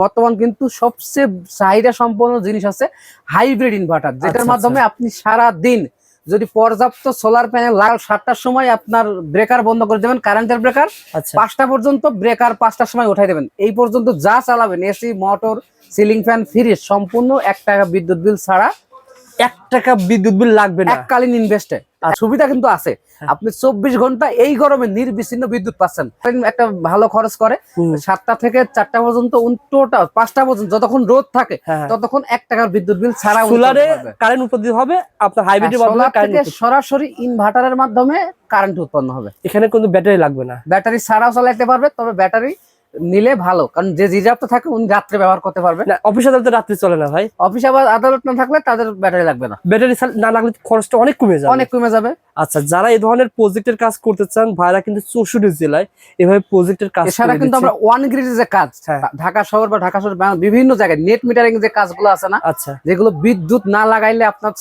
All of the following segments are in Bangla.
বর্তমান কিন্তু সবচেয়ে চাহিদা সম্পন্ন জিনিস আছে হাইব্রিড ইনভার্টার যেটার আচ্ছা, মাধ্যমে আপনি সারা দিন যদি পর্যাপ্ত সোলার প্যানেল লাগাল সাতটার সময় আপনার ব্রেকার বন্ধ করে দেবেন কারেন্টের ব্রেকার আচ্ছা। পাঁচটা পর্যন্ত ব্রেকার পাঁচটার সময় উঠাই দেবেন। এই পর্যন্ত যা চালাবেন AC motor ceiling fan fridge সম্পূর্ণ এক টাকা বিদ্যুৎ বিল ছাড়া এক টাকা বিদ্যুৎ বিল লাগবে এককালীন ইনভেস্টে সুবিধা কিন্তু আছে। হ্যাঁ। আপনি চব্বিশ ঘণ্টা এই গরমে নির্বিচ্ছিন্ন বিদ্যুৎ পাচ্ছেন। একটা ভালো খরচ করে সাতটা থেকে চারটা পর্যন্ত টোটাল পাঁচটা পর্যন্ত যতক্ষণ রোদ থাকে হ্যাঁ ততক্ষণ এক টাকার বিদ্যুৎ বিল ছাড়া সোলারে কারেন্ট উৎপত্তি হবে আপনার হাইব্রিডের সরাসরি ইনভার্টারের মাধ্যমে কারেন্ট উৎপন্ন হবে। এখানে কিন্তু ব্যাটারি লাগবে না। ব্যাটারি ছাড়াও চালাতে পারবে তবে ব্যাটারি নিলে ভালো কারণ যে রিজার্ভ থাকে উনি রাত্রে ব্যবহার করতে পারবে। না অফিস আদালত রাত্রে চলে না ভাই? অফিস আবার আদালত না থাকলে তাদের ব্যাটারি লাগবে না। ব্যাটারি না লাগলে খরচটা অনেক কমে যাবে। অনেক কমে যাবে। আচ্ছা যারা এই ধরনের প্রজেক্টের কাজ করতে চান ভাইরা কিন্তু চৌষট্টি জেলায় এভাবে প্রজেক্টের কাজ এছাড়া কিন্তু আমরা ওয়ান গ্রিডের যে কাজ হ্যাঁ। ঢাকা শহর বা ঢাকা শহর বিভিন্ন জায়গায় নেট মিটারিং যে কাজগুলো আছে না আচ্ছা। যেগুলো বিদ্যুৎ না লাগাইলে আপনার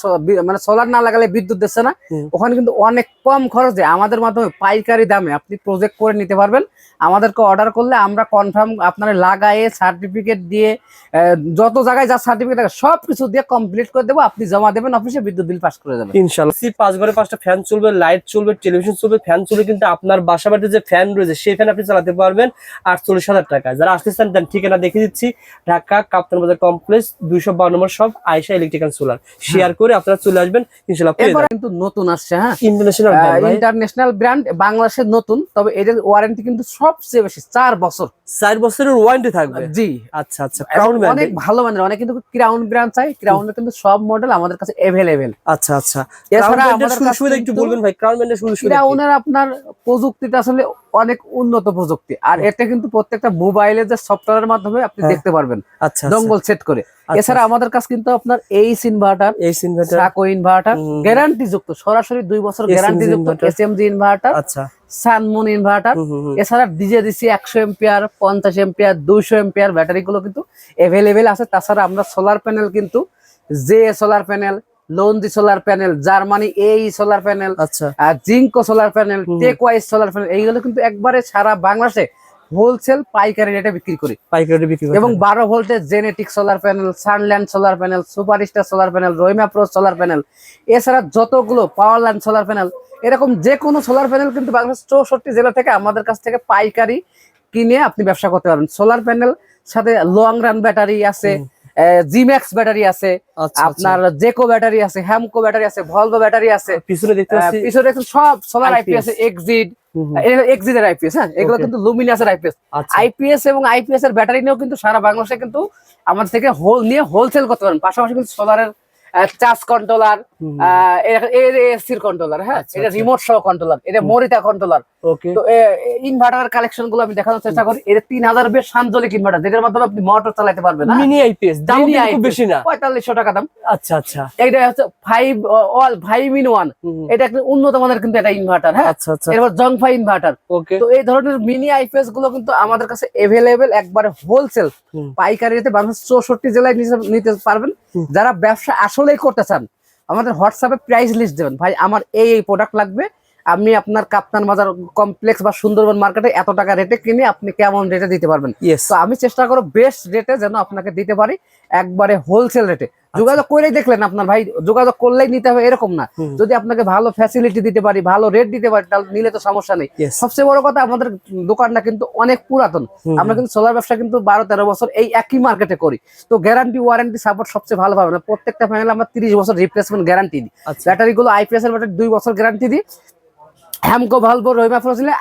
মানে সোলার না লাগালে বিদ্যুৎ দিচ্ছে না ওখানে কিন্তু অনেক কম খরচে আমাদের মাধ্যমে পাইকারি দামে আপনি প্রজেক্ট করে নিতে পারবেন। আমাদেরকে অর্ডার করলে আমরা কনফার্ম আপনার লাগায়ে সার্টিফিকেট দিয়ে যত জায়গায় যা সার্টিফিকেট থাকে সব কিছু দিয়ে কমপ্লিট করে দেবো আপনি জমা দেবেন অফিসে বিদ্যুৎ বিল পাস করে দেবেন। ইনশাল্লাহ পাঁচ ঘরে পাঁচটা ফ্যান চলবে লাইট চলবে টেলিভিশন চলবে ফ্যান চলবে কিন্তু আপনার বাসা বাড়িতে যে ফ্যান রয়েছে সেই ফ্যান আপনি চালাতে পারবেন আটচল্লিশ হাজার টাকা যারা আসতে চান দেন ঠিকানা দেখে দিচ্ছি ঢাকা কাপ্তান বাজার কমপ্লেক্স দুইশো বারো নম্বর সব আয়সা ইলেকট্রিক্যাল সোলার শেয়ার করে আপনারা চলে আসবেন ইনশাল্লাহ কিন্তু নতুন আসছে হ্যাঁ? ইন্টারন্যাশনাল ইন্টারন্যাশনাল ব্র্যান্ড বাংলাদেশের নতুন তবে এদের ওয়ারেন্টি কিন্তু সবচেয়ে বেশি চার বছর। চার বছরের ওয়ারেন্টি থাকবে? জি। আচ্ছা আচ্ছা ক্রাউন অনেক ভালো মানের অনেক কিন্তু ক্রাউন ব্র্যান্ড চাই ক্রাউনের কিন্তু সব মডেল আমাদের কাছে এভেলেবেল আচ্ছা আচ্ছা। এছাড়া আমাদের সুবিধা একটু বলবেন ভাই ক্রাউন ব্র্যান্ডের সুযোগ সুবিধা? ক্রাউনের আপনার প্রযুক্তিটা আসলে অনেক উন্নত প্রযুক্তি। আর এটা কিন্তু প্রত্যেকটা মোবাইলের যে সফটওয়্যারের মাধ্যমে আপনি হ্যাঁ। দেখতে পারবেন। আচ্ছা জঙ্গল সেট করে। আচ্ছা, এছাড়া আমাদের কাছে কিন্তু আপনার এইচ ইনভার্টার এই ইনভার্টার সাকো ইনভার্টার গ্যারান্টি যুক্ত সরাসরি দুই বছর গ্যারান্টি যুক্ত। এসএমজি ইনভার্টার আচ্ছা। Sunmoon inverter. এছাড়া ডিজে দিচ্ছি একশো এম্পিয়ার পঞ্চাশ এম্পিয়ার দুইশো এম্পিয়ার ব্যাটারি গুলো কিন্তু এভেলেবেল আছে। তাছাড়া আমরা সোলার প্যানেল কিন্তু জে solar panel লন্দি solar panel Germany এই সোলার প্যানেল আচ্ছা আর জিঙ্কো সোলার প্যানেল। টেকওয়াইজ সোলার প্যানেল এইগুলো কিন্তু একবারে সারা বাংলাদেশে হোলসেল পাইকারি রেটে বিক্রি করি পাইকারি বিক্রি এবং বারো ভোল্টের genetic solar panel Sunland solar panel superstar solar panel Rahima pro solar panel এছাড়া যতগুলো পাওয়ার ল্যান্ড সোলার প্যানেল এরকম যে কোনো সোলার প্যানেল কিন্তু বাংলাদেশ চৌষট্টি জেলা থেকে আমাদের কাছ থেকে পাইকারি কিনে আপনি ব্যবসা করতে পারবেন সোলার প্যানেল সাথে লং রান ব্যাটারি আছে। জিম্যাক্স ব্যাটারি আছে আচ্ছা আপনার জেকো ব্যাটারি আছে হ্যামকো ব্যাটারি আছে ভলভো ব্যাটারি আছে। আচ্ছা। পিছনে দেখতে পাচ্ছি পিছনে দেখুন সব সোলার। এক্সিড এর আইপিএস হ্যাঁ? এগুলো Okay. কিন্তু লুমিনাসের আইপিএস আচ্ছা। আইপিএস এবং আইপিএস এর ব্যাটারি নিয়েও কিন্তু সারা বাংলাদেশে কিন্তু আমাদের থেকে হোল নিয়ে হোলসেল করতে পারেন। পাশাপাশি কিন্তু সোলারের চার্জ কন্ট্রোলার এসির কন্ট্রোলার হ্যাঁ? আচ্ছা, এটা আচ্ছা। রিমোট সহ কন্ট্রোলার এটা মরিতা কন্ট্রোলার ওকে তো ইনভার্টার কালেকশনগুলো আমি দেখানোর চেষ্টা করি। এটা তিন হাজার বেশ আঞ্চলিক ইনভার্টার যেটার মাধ্যমে আপনি মোটর চালাতে পারবেন? মিনি আইপিএস দাম খুব বেশি না। পঁয়তাল্লিশশো টাকা দাম। আচ্ছা আচ্ছা। এটা হচ্ছে five all five in one. এটা একটা উন্নত মানের কিন্তু এটা ইনভার্টার হ্যাঁ? আচ্ছা আচ্ছা। এরপর ইনভার্টার ওকে তো এই ধরনের মিনি আইপিএসগুলো কিন্তু আমাদের কাছে এভেলেবেল একবারে হোলসেল। পাইকারিতে বাংলাদেশ চৌষট্টি জেলায় নিতে- নিতে পারবেন। যারা ব্যবসা আসলেই করতে চান আমাদের হোয়াটসঅ্যাপে প্রাইস লিস্ট দেবেন। ভাই আমার এই এই প্রোডাক্ট লাগবে। আমি আপনার কাপ্তান বাজার কমপ্লেক্স বা সুন্দরবন মার্কেটে এত টাকা রেটে কিনে আপনি কেমন রেটে দিতে পারবেন? তো আমি চেষ্টা করব বেস্ট রেটে যেন আপনাকে দিতে পারি একবারে হোলসেল রেটে যোগাযোগ করেই দেখলেন আপনার ভাই যোগাযোগ করলেই নিতে হবে এরকম না। যদি আপনাকে ভালো ফ্যাসিলিটি দিতে পারি ভালো রেট দিতে পারি তাহলে নিলে তো সমস্যা নেই। সবচেয়ে বড় কথা আমাদের দোকানটা কিন্তু অনেক পুরাতন। আমরা কিন্তু সোলার ব্যবসা কিন্তু বারো তেরো বছর এই একই মার্কেটে করি। তো গ্যারান্টি ওয়ারেন্টি সাপোর্ট সবচেয়ে ভালো পাবে না প্রত্যেকটা প্যানেল আমরা তিরিশ বছর রিপ্লেসমেন্ট গ্যারান্টি দিই। আচ্ছা। ব্যাটারি গুলো আইপিএস এর ব্যাটারি দুই বছর গ্যারান্টি দিই। হ্যামকো ভালভো রহিমা ফ্রোজিলে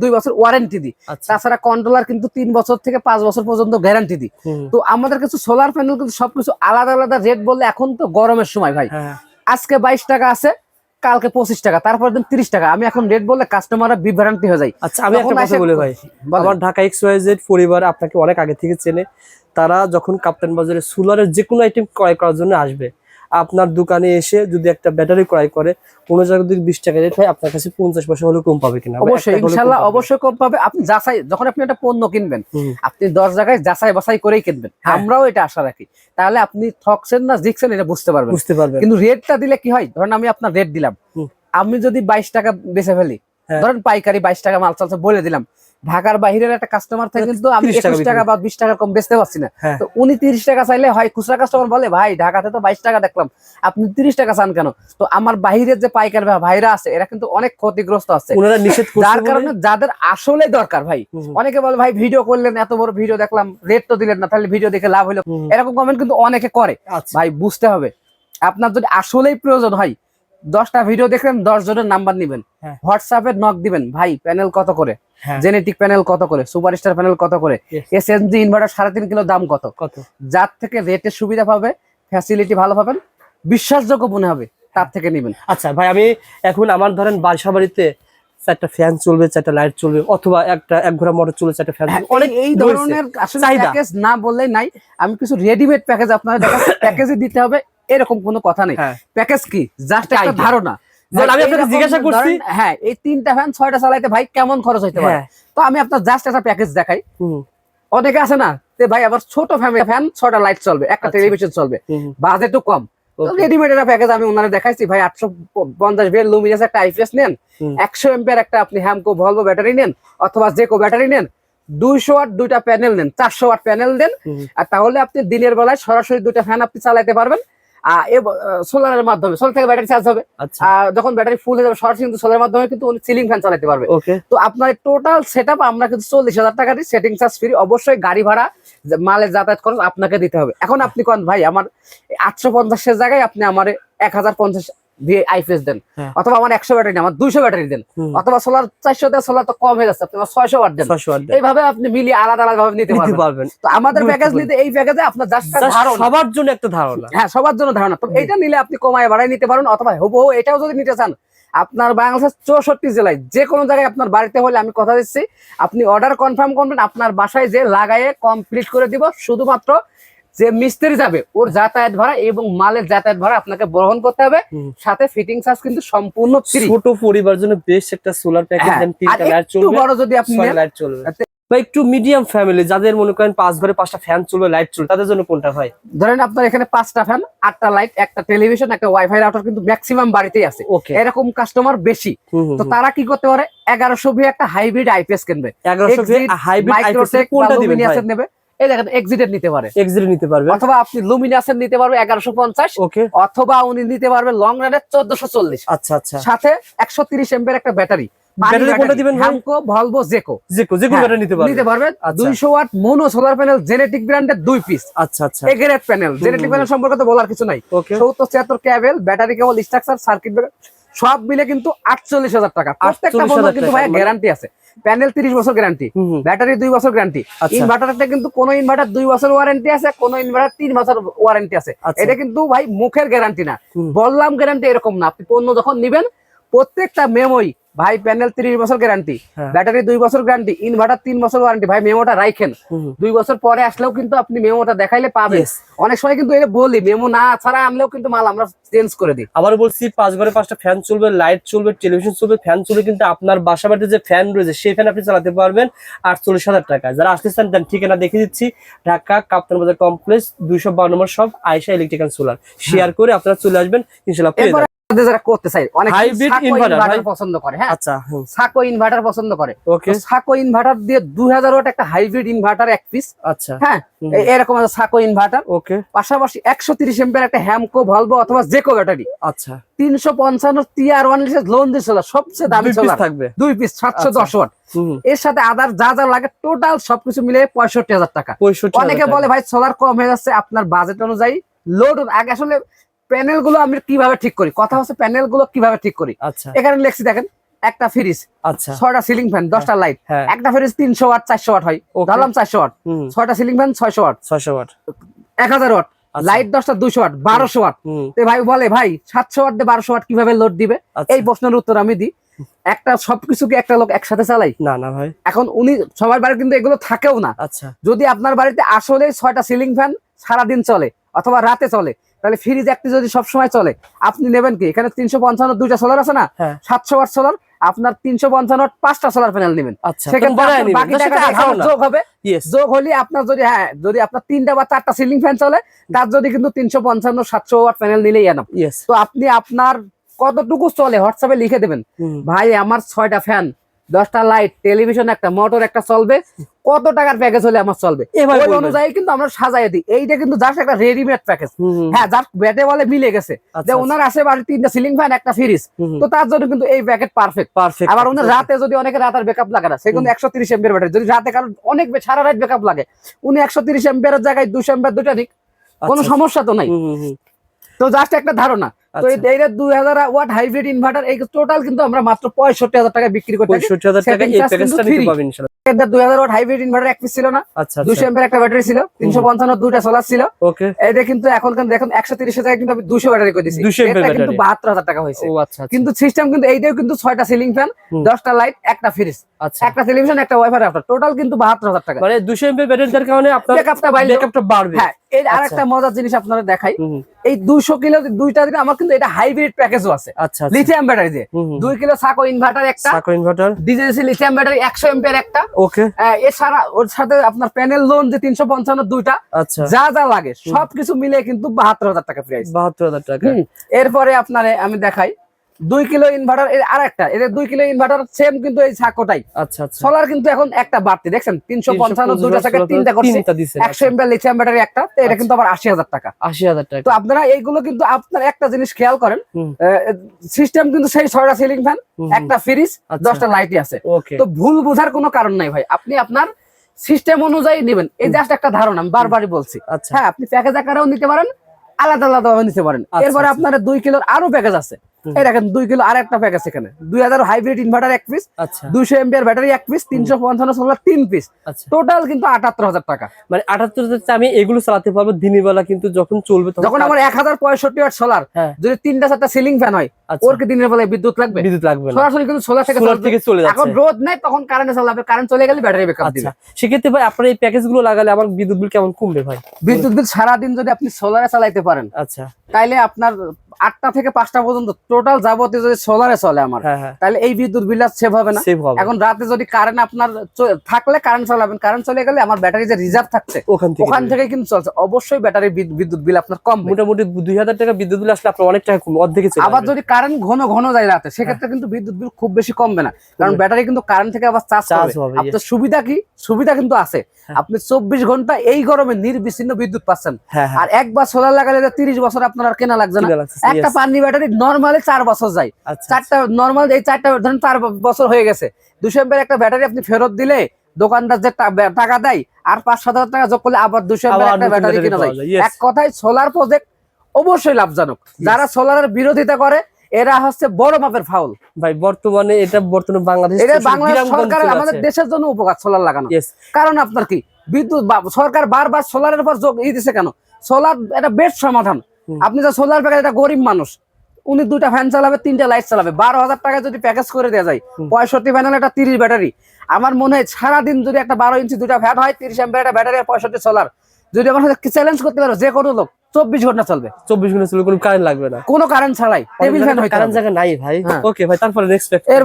দুই বছর ওয়ারেন্টি দিই আচ্ছা। তাছাড়া কন্ট্রোলার কিন্তু তিন বছর থেকে পাঁচ বছর পর্যন্ত গ্যারান্টি দিই তো আমাদের কাছে সোলার প্যানেল কিন্তু সবকিছু আলাদা আলাদা রেট বললে এখন তো গরমের সময় ভাই। হ্যাঁ। আজকে বাইশ টাকা আছে কালকে পঁচিশ টাকা তারপর দিন তিরিশ টাকা। আমি এখন রেট বললে কাস্টমাররা বিভ্রান্তি হয়ে যায়। আচ্ছা আমি একটা কথা বলি ভাই। আমার ঢাকা এক্স ওয়াই জেড পরিবার আপনাকে অনেক আগে থেকে চেনে তারা যখন কাপ্তান বাজারে সোলারের যে কোনো আইটেম ক্রয় করার জন্য আসবে আপনার দোকানে এসে যদি একটা ব্যাটারি ক্রয় করে কোনো জায়গায় যদি বিশ টাকা রেট হয় আপনার কাছে পঞ্চাশ পয়সা হলেও কম পাবে কিনা? অবশ্যই ইনশাল্লাহ অবশ্যই কম পাবে। আপনি যাচাই যখন আপনি একটা পণ্য কিনবেন আপনি দশ জায়গায় যাচাই বাছাই করেই কিনবেন। হ্যাঁ। আমরাও এটা আশা রাখি। তাহলে আপনি ঠকছেন না জিকছেন এটা বুঝতে পারবেন। বুঝতে পারবেন। কিন্তু রেটটা দিলে কি হয়? ধরেন আমি আপনার রেট দিলাম। আমি যদি বাইশ টাকা বেচে ফেলি হ্যাঁ। ধরেন পাইকারি বাইশ টাকা মাল চলছে বলে দিলাম ঢাকার বাহিরের একটা কাস্টমার থেকে কিন্তু আমি একুশ টাকা বা বিশ টাকা কম বেচতে পারছি না। হ্যাঁ। তো উনি তিরিশ টাকা চাইলে হয় খুচরা কাস্টমার বলে ভাই ঢাকাতে তো বাইশ টাকা দেখলাম। আপনি তিরিশ টাকা চান কেন? তো আমার বাইরের যে পাইকার ভাইরা আছে এরা কিন্তু অনেক ক্ষতিগ্রস্ত আছে। যার কারণে যাদের আসলে দরকার ভাই। অনেকে বলে ভাই ভিডিও করলেন এত বড় ভিডিও দেখলাম রেট তো দিলেন না তাহলে ভিডিও দেখে লাভ হলো। এরকম কমেন্ট কিন্তু অনেকে করে। আচ্ছা। ভাই বুঝতে হবে। আপনার যদি আসলেই প্রয়োজন হয় দশটা ভিডিও দেখলেন দশ জনের নাম্বার নিবেন। হ্যাঁ। হোয়াটসঅ্যাপে নক দিবেন ভাই প্যানেল কত করে? জেনেটিক প্যানেল কত করে? সুপারস্টার প্যানেল কত করে. এস এন জি ইনভার্টার সাড়ে তিন কিলো দাম কত? কত? যার থেকে রেটের সুবিধা পাবে ফ্যাসিলিটি ভালো পাবেন বিশ্বাসযোগ্য মনে হবে তার থেকে নিবেন। আচ্ছা ভাই আমি এখন আমার ধরেন বাসা বাড়িতে চারটা ফ্যান চলবে চারটা লাইট চলবে অথবা একটা এক ঘোড়া মোটর চলবে চারটা ফ্যান অনেক এই- ধরনের আসলে প্যাকেজ না বললেই নাই। আমি কিছু রেডিমেড প্যাকেজ আপনারা প্যাকেজে দিতে হবে এরকম কোনো কথা নেই। প্যাকেজ কি? জাস্ট একটা। ধারণা। যেমন আমি আপনাকে জিজ্ঞাসা করছি- হ্যাঁ এই তিনটা ফ্যান ছয়টা চালাইতে ভাই কেমন খরচ হইতে পারে? তো আমি আপনার জাস্ট একটা প্যাকেজ দেখাই। অনেকে আছে না তে ভাই আবার ছোট ফ্যামিলি ফ্যান ছয়টা লাইট চলবে একটা। টেলিভিশন চলবে। হুম, বাজেটও কম। রেডিমেড একটা প্যাকেজ আমি ওনারা দেখাইছি ভাই আটশো পঞ্চাশ লুমিনাস একটা আইপিএস নেন একশো এম্পিয়ার একটা আপনি হ্যামকো ভলভো ব্যাটারি নেন অথবা জেকো ব্যাটারি নেন দুইশো ওয়াট দুইটা প্যানেল নেন চারশো ওয়াট প্যানেল দেন। আর তাহলে আপনি দিনের বেলায় সরাসরি দুইটা ফ্যান আপনি চালাতে পারবেন। সোলারের মাধ্যমে সোলার থেকে ব্যাটারি চার্জ হবে। আচ্ছা। যখন ব্যাটারি ফুল হয়ে যাবে সরাসরি কিন্তু সোলারের মাধ্যমে কিন্তু উনি সিলিং ফ্যান চালাতে পারবে। ওকে তো আপনার টোটাল সেট আমরা কিন্তু চল্লিশ হাজার টাকা দিই সেটিং চার্জ ফ্রি অবশ্যই গাড়ি ভাড়া মালের যাতায়াত খরচ আপনাকে দিতে হবে। এখন আপনি কন ভাই আমার আটশো পঞ্চাশের জায়গায় আপনি আমার এক হাজার পঞ্চাশ দিয়ে আইপিএস দেন। হ্যাঁ। অথবা আমার একশো ব্যাটারি আমার দুইশো ব্যাটারি দেন। অথবা সোলার চারশো দেন সোলার তো কম হয়ে যাচ্ছে আপনি ছয়শো ওয়াট দেন। এইভাবে আপনি মিলিয়ে আলাদা আলাদা ভাবে নিতে পারবেন। তো আমাদের প্যাকেজ নিতে এই প্যাকেজে আপনার সবার জন্য একটা ধারণা। হ্যাঁ সবার জন্য ধারণা। তো এইটা নিলে আপনি কমায় বাড়ায় নিতে পারেন অথবা হবু এটাও যদি নিতে চান আপনার বাংলাদেশের চৌষট্টি জেলায় যে কোনো জায়গায় আপনার বাড়িতে হলে আমি কথা দিচ্ছি আপনি অর্ডার কনফার্ম করবেন আপনার বাসায় যে লাগায়ে কমপ্লিট করে দিব শুধুমাত্র যে মিস্ত্রি যাবে ওর যাতায়াত ভাড়া এবং মালের যাতায়াত ভাড়া আপনাকে বহন করতে হবে। সাথে ফিটিং চার্জ কিন্তু সম্পূর্ণ ফ্রি ছোট পরিবার জন্য বেশ একটা সোলার প্যাকেজ দেন তিনটা লাইট চলবে বড় যদি আপনি লাইট চলবে। বা একটু মিডিয়াম ফ্যামিলি যাদের মনে করেন পাঁচ ঘরে পাঁচটা ফ্যান চলবে লাইট চলবে তাদের জন্য কোনটা হয়? ধরেন আপনার এখানে পাঁচটা ফ্যান আটটা লাইট একটা টেলিভিশন একটা ওয়াইফাই রাউটার কিন্তু ম্যাক্সিমাম বাড়িতেই আছে। ওকে এরকম কাস্টমার বেশি। তো তারা কি করতে পারে? এগারোশো ভি একটা হাইব্রিড আইপিএস কিনবে। এগারোশো হাইব্রিড কোনটা নেবে। এই দেখেন এক্সিটেড নিতে পারে। এক্সিট নিতে পারবে। অথবা আপনি লুমিনিয়াসের নিতে পারবে এগারোশো পঞ্চাশ ওকে অথবা উনি নিতে পারবে লং রানের চোদ্দশো চল্লিশ। আচ্ছা আচ্ছা। সাথে একশো তিরিশ এম্পের একটা ব্যাটারি Battery কোনটা দিবেন হ্যামকো ভলভো জেকো যে যে ব্যাটারি নিতে পারবে। নিতে পারবে আচ্ছা। Watt mono solar panel genetic ব্র্যান্ডের দুই পিস আচ্ছা আচ্ছা। Panel genetic. প্যানেল সম্পর্কে তো বলার কিছু নাই। ব্যাটারি কেবল স্ট্রাকচার সার্কিট সব মিলে কিন্তু আটচল্লিশ হাজার টাকা। প্রত্যেকটা 48,000 কিন্তু ভাই গ্যারান্টি আছে। প্যানেল তিরিশ বছর গ্যারান্টি। ব্যাটারি দুই বছর গ্যারান্টি। ইনভার্টার ইনভার্টারটা কিন্তু কোন ইনভার্টার দুই বছর ওয়ারেন্টি আছে কোন ইনভার্টার তিন বছর ওয়ারেন্টি আছে। আচ্ছা। এটা কিন্তু ভাই মুখের গ্যারান্টি না। বললাম গ্যারান্টি এরকম না। আপনি পণ্য যখন নিবেন প্রত্যেকটা মেমোই ভাই প্যানেল তিরিশ বছর গ্যারান্টি। ব্যাটারি দুই বছর গ্যারান্টি ইনভার্টার তিন বছর ওয়ারেন্টি ভাই মেমোটা হুম। দুই বছর পরে আসলেও কিন্তু আপনি মেমোটা দেখাইলে পাবেন। অনেক সময় কিন্তু এটা বলি মেমো না ছাড়া আনলেও কিন্তু মাল আমরা চেঞ্জ করে দিই। আবার বলছি পাঁচ ঘরে পাঁচটা ফ্যান চলবে লাইট চলবে টেলিভিশন চলবে ফ্যান চলবে কিন্তু আপনার বাসা বাড়িতে যে ফ্যান রয়েছে সেই ফ্যান আপনি চালাতে পারবেন আটচল্লিশ হাজার টাকা যারা আসতে চান দেন ঠিকানা দেখে দিচ্ছি ঢাকা কাপ্তান বাজার কমপ্লেক্স দুইশো বারো নম্বর সব আয়সা ইলেকট্রিক্যাল সোলার শেয়ার করে আপনারা চলে আসবেন ইনশাল্লাহ পেয়ে এরপরে যাবেন। আপনাদের যারা করতে চাই অনেক Hybrid পছন্দ করে হ্যাঁ? আচ্ছা সাকো ইনভার্টার পছন্দ করে। সাকো ইনভার্টার দিয়ে দুই হাজার ওয়াট একটা হাইব্রিড ইনভার্টার এক পিস আচ্ছা। হ্যাঁ? এরকম আছে সাকো ইনভার্টার ওকে পাশাপাশি একশো তিরিশ একটা হ্যামকো ভলভো অথবা জেকো ব্যাটারি আচ্ছা। তিনশো পঞ্চান্ন টিআর ওয়ান লোন দিয়ে চলা সবচেয়ে দামি সোলার থাকবে। দুই পিস সাতশো আচ্ছা। দশ ওয়াট। এর সাথে আদার যা যা লাগে টোটাল সবকিছু মিলে পঁয়ষট্টি হাজার টাকা। অনেকে। বলে ভাই সোলার কম হয়ে যাচ্ছে আপনার বাজেট অনুযায়ী লোড আগে আসলে প্যানেলগুলো আমি কীভাবে ঠিক করি? কথা হচ্ছে প্যানেলগুলো কীভাবে ঠিক করি? আচ্ছা। এখানে লেখছি দেখেন একটা ফ্রিজ আচ্ছা। ছয়টা সিলিং ফ্যান দশটা লাইট হ্যাঁ। একটা ফ্রিজ তিনশো ওয়াট চারশো ওয়াট হয়। ধরলাম চারশো ওয়াট ছয়টা সিলিং ফ্যান ছয়শো ওয়াট ছয়শো ওয়াট এক হাজার ওয়াট আচ্ছা। লাইট দশটা দুশো ওয়াট বারোশো ওয়াট ভাই বলে ভাই সাতশো ওয়াট দিয়ে বারোশো ওয়াট কীভাবে লোড দিবে? আচ্ছা। এই প্রশ্নের উত্তর আমি দিই। একটা সবকিছু কি একটা লোক একসাথে চালাই? না না ভাই। এখন উনি সবার বাড়ি কিন্তু এগুলো থাকেও না। আচ্ছা। যদি আপনার বাড়িতে আসলে ছয়টা সিলিং ফ্যান সারাদিন চলে অথবা রাতে চলে তাহলে ফ্রিজ একটি যদি সবসময় চলে আপনি নেবেন কি? এখানে তিনশো পঞ্চান্ন দুইটা সোলার আছে না? হ্যাঁ। সাতশো ওয়াট সোলার আপনার তিনশো পঞ্চান্ন পাঁচটা সোলার প্যানেল নেবেন। আচ্ছা। বাকি। যোগ হবে। যোগ হলে আপনার যদি হ্যাঁ যদি আপনার তিনটা বা চারটা সিলিং ফ্যান চলে তার যদি কিন্তু তিনশো পঞ্চান্ন সাতশো ওয়াট প্যানেল নিলেই এনাম তো আপনি আপনার কতটুকু চলে হোয়াটসঅ্যাপে লিখে দেবেন। ভাই আমার ছয়টা ফ্যান দশটা লাইট টেলিভিশন একটা মোটর একটা চলবে। কত টাকার প্যাকেজ হলে আমার চলবে? ওই অনুযায়ী কিন্তু আমরা সাজাই দিই। এইটা কিন্তু জাস্ট একটা রেডিমেড প্যাকেজ হ্যাঁ যার ব্যাটে বলে মিলে গেছে। আচ্ছা, যে ওনার আসে বাড়ি তিনটা সিলিং ফ্যান একটা ফ্রিজ। তো তার জন্য কিন্তু এই প্যাকেট পারফেক্ট পারফেক্ট আবার ওনার রাতে যদি অনেকে রাতের ব্যাকআপ লাগে না সে কিন্তু একশো তিরিশ এম্পিয়ার ব্যাটারি যদি রাতে কারণ অনেক সারা রাত ব্যাকআপ লাগে উনি একশো তিরিশ এম্পিয়ারের জায়গায় দুশো এম্পিয়ার দুটা দিক কোনো আচ্ছা, সমস্যা তো নাই। তো জাস্ট একটা ধারণা। তো আচ্ছা। দুই হাজার ওয়াট হাইব্রিড ইনভার্টার এই টোটাল কিন্তু আমরা মাত্র পঁয়ষট্টি হাজার টাকা বিক্রি করতে পঁয়ষট্টি হাজার টাকা এই প্যাকেজটা নিতে free। ইনশাআল্লাহ। দুই হাজার ওয়াট হাইব্রিড ইনভার্টার এক পিস ছিল না আচ্ছা দুশো এম্পিয়ার একটা ব্যাটারি ছিল তিনশো পঞ্চান্ন দুইটা সোলার ছিল। ওকে এটা কিন্তু এখন দেখুন একশো তিরিশ টাকা কিন্তু আমি দুশো ব্যাটারি করে দিচ্ছি 200 এটা ampere কিন্তু বাহাত্তর হাজার টাকা হয়েছে। আচ্ছা আচ্ছা। কিন্তু সিস্টেম কিন্তু এইটাও কিন্তু ছয়টা সিলিং ফ্যান দশটা লাইট একটা ফ্রিজ আচ্ছা। একটা টেলিভিশন একটা ওয়াইফাই টোটাল কিন্তু বাহাত্তর হাজার টাকা। মানে দুশো এমপি ব্যাটারিটার কারণে আপনার Backup-টা বাইরে- ব্যাকআপটা বাড়বে। হ্যাঁ এই আর আচ্ছা। একটা মজার জিনিস আপনারা দেখাই। এই দুইশো কিলো দুইটা দিনে আমার কিন্তু এটা হাইব্রিড প্যাকেজও আছে। আচ্ছা আচ্ছা। লিথিয়াম ব্যাটারি দিয়ে। দুই কিলো সাকো ইনভার্টার একটা। সাকো ইনভার্টার ডিজেসি লিথিয়াম ব্যাটারি একশো এম্পিয়ার একটা। ওকে এছাড়া ওর সাথে আপনার প্যানেল লোন যে তিনশো পঞ্চান্ন দুইটা আচ্ছা। যা যা লাগে সবকিছু মিলে কিন্তু বাহাত্তর হাজার টাকা প্রাইস বাহাত্তর হাজার টাকা। এরপরে আপনার আমি দেখাই দুই কিলো ইনভার্টার এর আর একটা এদের দুই কিলো ইনভার্টার সেম কিন্তু এই সাকোটাই আচ্ছা আচ্ছা। সোলার কিন্তু এখন একটা বাড়তি দেখছেন? তিনশো পঞ্চান্ন দুইটা থেকে তিনটা করছে। দিছে একশো এমপিয়ার লিথিয়াম ব্যাটারি একটা এটা কিন্তু আবার আশি হাজার টাকা। আশি হাজার টাকা। তো আপনারা এইগুলো কিন্তু আপনার একটা জিনিস খেয়াল করেন সিস্টেম কিন্তু সেই ছয়টা সিলিং ফ্যান একটা ফ্রিজ আচ্ছা। দশটা লাইটই আছে। তো ভুল বোঝার কোনো কারণ নাই ভাই। আপনি আপনার সিস্টেম অনুযায়ী নেবেন। এই জাস্ট একটা ধারণা আমি বারবারই বলছি। আচ্ছা। হ্যাঁ আপনি প্যাকেজ আকারেও নিতে পারেন আলাদা আলাদা নিতে পারেন। আচ্ছা, এরপরে আচ্ছা। আপনার দুই কিলোর আরও প্যাকেজ আছে। এই দেখেন দুই কিলো আর একটা প্যাকেজ এখানে। দুই হাজার হাইব্রিড ইনভার্টার এক পিস আচ্ছা। দুইশো এমপিয়ার ব্যাটারি এক পিস তিনশো পঞ্চান্ন সোলার তিন পিস আচ্ছা। টোটাল কিন্তু আটাত্তর হাজার টাকা। মানে আটাত্তর হাজার আমি এগুলো চালাতে পারব দিনের বেলা কিন্তু যখন চলবে যখন আমার এক হাজার পঁয়ষট্টি ওয়াট সোলার হ্যাঁ। যদি তিনটা চারটা সিলিং ফ্যান হয় আচ্ছা। ওর কি দিনের বেলায় বিদ্যুৎ লাগবে? বিদ্যুৎ লাগবে সরাসরি কিন্তু সোলার থেকে সোলার থেকে চলে এখন রোদ নেই তখন কারেন্টে চালাবে কারেন্ট চলে গেলে ব্যাটারি ব্যাকআপ দিবে। সেক্ষেত্রে ভাই আপনার এই প্যাকেজগুলো লাগালে আমার বিদ্যুৎ বিল কেমন কমবে ভাই? বিদ্যুৎ বিল সারাদিন যদি আপনি সোলারে চালাইতে পারেন আচ্ছা। তাইলে আপনার আটটা থেকে পাঁচটা পর্যন্ত টোটাল যাবতীয় যদি সোলারে চলে আমার হ্যাঁ হ্যাঁ। তাহলে এই বিদ্যুৎ বিল আর সেভ হবে না। এখন রাতে যদি কারেন্ট আপনার থাকলে কারেন্ট চালাবেন কারেন্ট চলে গেলে আমার ব্যাটারি যে রিজার্ভ থাকছে ওখান থেকে কিন্তু চলছে। অবশ্যই ব্যাটারি বিদ্যুৎ বিল আপনার কম মোটামুটি দুই হাজার টাকা বিদ্যুৎ বিল আসলে আপনার অনেক টাকা কমবে অর্ধেকে আবার যদি কারেন্ট ঘন ঘন যায় রাতে সেক্ষেত্রে কিন্তু বিদ্যুৎ বিল খুব বেশি কমবে না। কারণ ব্যাটারি কিন্তু কারেন্ট থেকে আবার চার্জ হবে আপনার সুবিধা কি? সুবিধা কিন্তু আছে। হ্যাঁ। আপনি চব্বিশ ঘণ্টা এই গরমে নির্বিচ্ছিন্ন বিদ্যুৎ পাচ্ছেন। হ্যাঁ হ্যাঁ। আর একবার সোলার লাগালে তিরিশ বছর আপনার আর কেনা লাগছে না। একটা পানি ব্যাটারি নর্মালি চার বছর যায়। আচ্ছা চারটা নর্মাল এই চারটা ধরেন চার বছর হয়ে গেছে। দুশো এমপের একটা ব্যাটারি আপনি ফেরত দিলে দোকানদার যে টাকা দেয় আর পাঁচ সাত হাজার টাকা যোগ করলে আবার দুশো এমপের একটা ব্যাটারি কিনা যায়। এক কথায় সোলার প্রজেক্ট অবশ্যই লাভজনক। যারা সোলারের বিরোধিতা করে এরা হচ্ছে বড় মাপের ফাউল ভাই বর্তমানে এটা বর্তমানে বাংলাদেশ এটা বাংলাদেশ সরকার আমাদের দেশের জন্য উপকার সোলার লাগানো। কারণ আপনার কি? বিদ্যুৎ সরকার বারবার সোলারের উপর যোগ ই দিছে কেন? সোলার এটা বেস্ট সমাধান। আপনি যে সোলার প্যাকেজ এটা গরিব মানুষ উনি দুইটা ফ্যান চালাবে তিনটা লাইট চালাবে। বারো হাজার টাকা যদি প্যাকেজ করে দেওয়া যায়। পঁয়ষট্টি প্যানেল একটা তিরিশ ব্যাটারি আমার মনে হয় সারাদিন যদি একটা বারো ইঞ্চি দুটা ফ্যান হয় তিরিশ এম্পিয়ার একটা ব্যাটারি আর পঁয়ষট্টি সোলার যদি আমার সাথে চ্যালেঞ্জ করতে পারো যে কোনো লোক চব্বিশ ঘণ্টা চলবে। চব্বিশ ঘণ্টা চলে কোনো কারেন্ট লাগবে না। কোনো কারেন্ট ছাড়াই টেবিল ফ্যান হইতে কারেন্ট। জায়গা নাই ভাই। হ্যাঁ। ওকে ভাই তারপরে নেক্সট এর